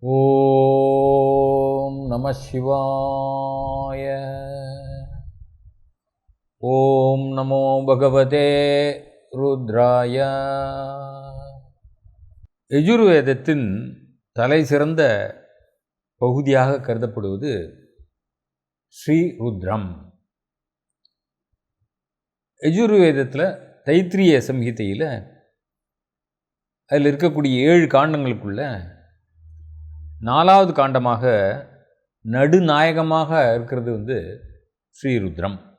ஓம் நம சிவாய. ஓம் நமோ பகவதே ருத்ராய. யஜுர்வேதத்தின் தலை சிறந்த பகுதியாக கருதப்படுவது ஸ்ரீ ருத்ரம். எஜுர்வேதத்தில் தைத்திரிய சம்ஹிதையில் அதில் இருக்கக்கூடிய ஏழு காண்டங்களுக்குள்ள நாலாவது காண்டமாக நடுநாயகமாக இருக்கிறது வந்து ஸ்ரீருத்ரம்.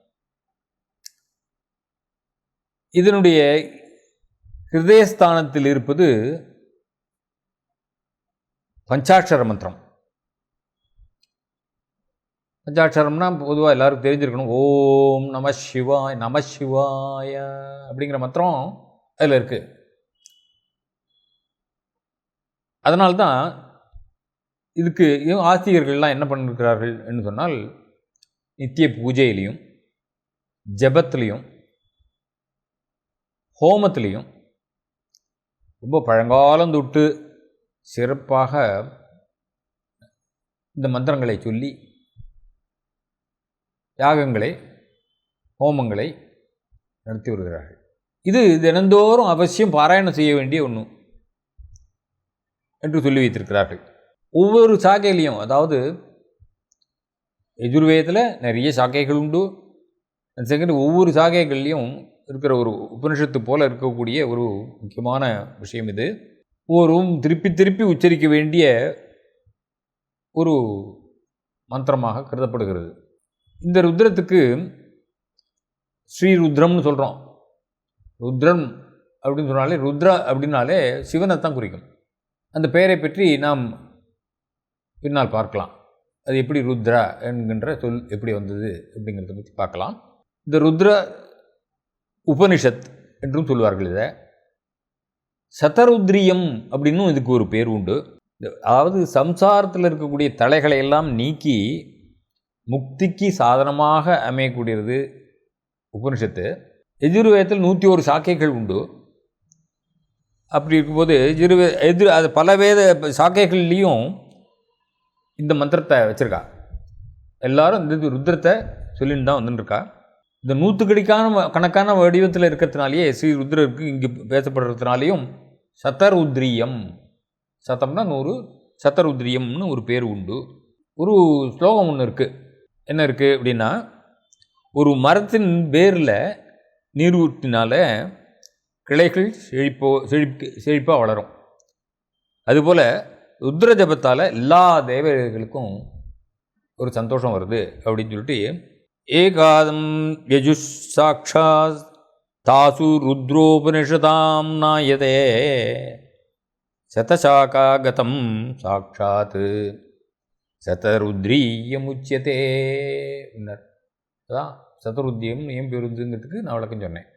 இதனுடைய ஹிருதயஸ்தானத்தில் இருப்பது பஞ்சாட்சர மந்திரம். பஞ்சாட்சரம்னா பொதுவாக எல்லாருக்கும் தெரிஞ்சிருக்கணும். ஓம் நம சிவாய் நம சிவாய அப்படிங்கிற மந்திரம் அதில் இருக்குது அதனால்தான் இதுக்கு ஆஸ்திகர்கள்லாம் என்ன பண்ணிருக்கிறார்கள் என்று சொன்னால் நித்திய பூஜையிலையும் ஜபத்துலேயும் ஹோமத்துலேயும் ரொம்ப பழங்காலம் தொட்டு சிறப்பாக இந்த மந்திரங்களை சொல்லி யாகங்களை ஹோமங்களை நடத்தி வருகிறார்கள். இது தினந்தோறும் அவசியம் பாராயணம் செய்ய வேண்டிய ஒன்று என்று சொல்லி வைத்திருக்கிறார்கள். ஒவ்வொரு சாக்கையிலையும் அதாவது எஜுர்வேதத்தில் நிறைய சாக்கைகள் உண்டு. செகண்ட் ஒவ்வொரு சாக்கைகள்லையும் இருக்கிற ஒரு உபனிஷத்து போல் இருக்கக்கூடிய ஒரு முக்கியமான விஷயம் இது. ஒவ்வொருவும் திருப்பி திருப்பி உச்சரிக்க வேண்டிய ஒரு மந்திரமாக கருதப்படுகிறது. இந்த ருத்ரத்துக்கு ஸ்ரீருத்ரம்னு சொல்கிறோம் ருத்ரம் அப்படின்னு சொன்னாலே ருத்ரா அப்படின்னாலே சிவனை தான் குறிக்கும். அந்த பெயரை பற்றி நாம் பின்னால் பார்க்கலாம். அது எப்படி ருத்ரா என்கின்ற சொல் எப்படி வந்தது அப்படிங்கிறத பற்றி பார்க்கலாம். இந்த ருத்ர உபனிஷத் என்றும் சொல்லுவார்கள் இதை. சதருத்ரியம் அப்படின்னும் இதுக்கு ஒரு பேர் உண்டு. அதாவது சம்சாரத்தில் இருக்கக்கூடிய தலைகளை எல்லாம் நீக்கி முக்திக்கு சாதனமாக அமையக்கூடியது உபனிஷத்து. எதிர்வேதத்தில் நூற்றி ஒரு சாக்கைகள் உண்டு. அப்படி இருக்கும்போது எஜுர்வே எதிர் அது பல வேத சாக்கைகள்லேயும் இந்த மந்திரத்தை வச்சுருக்கா. எல்லாரும் இந்த ருத்ரத்தை சொல்லிட்டு தான் வந்துட்டுருக்கா இந்த நூற்றுக்கடிக்கான கணக்கான வடிவத்தில் இருக்கிறதுனாலேயே ஸ்ரீ ருத்ரருக்கு இங்கே பேசப்படுறதுனாலையும் சதருத்ரியம். சத்தம்னா நூறு சத்தருத்ரியம்னு ஒரு பேர் உண்டு. ஒரு ஸ்லோகம் ஒன்று இருக்குது என்ன இருக்குது அப்படின்னா ஒரு மரத்தின் வேரில் நீர் ஊற்றினால கிளைகள் செழிப்போ செழிப்பு செழிப்பாக வளரும். அதுபோல் ருத்ர ஜபத்தால் எல்லா தேவர்களுக்கும் ஒரு சந்தோஷம் வருது அப்படின்னு சொல்லிட்டு ஏகாதம் யஜு சாட்சா தாசு ருத்ரோபனிஷதாம் நாயதே சதசாகாகதம் சாட்சாத் சதருத்ரீயமுச்சியதே. அதான் சதருத்தியம் ஏன் பெருந்துங்கிறதுக்கு நான் விளக்கம் சொன்னேன்.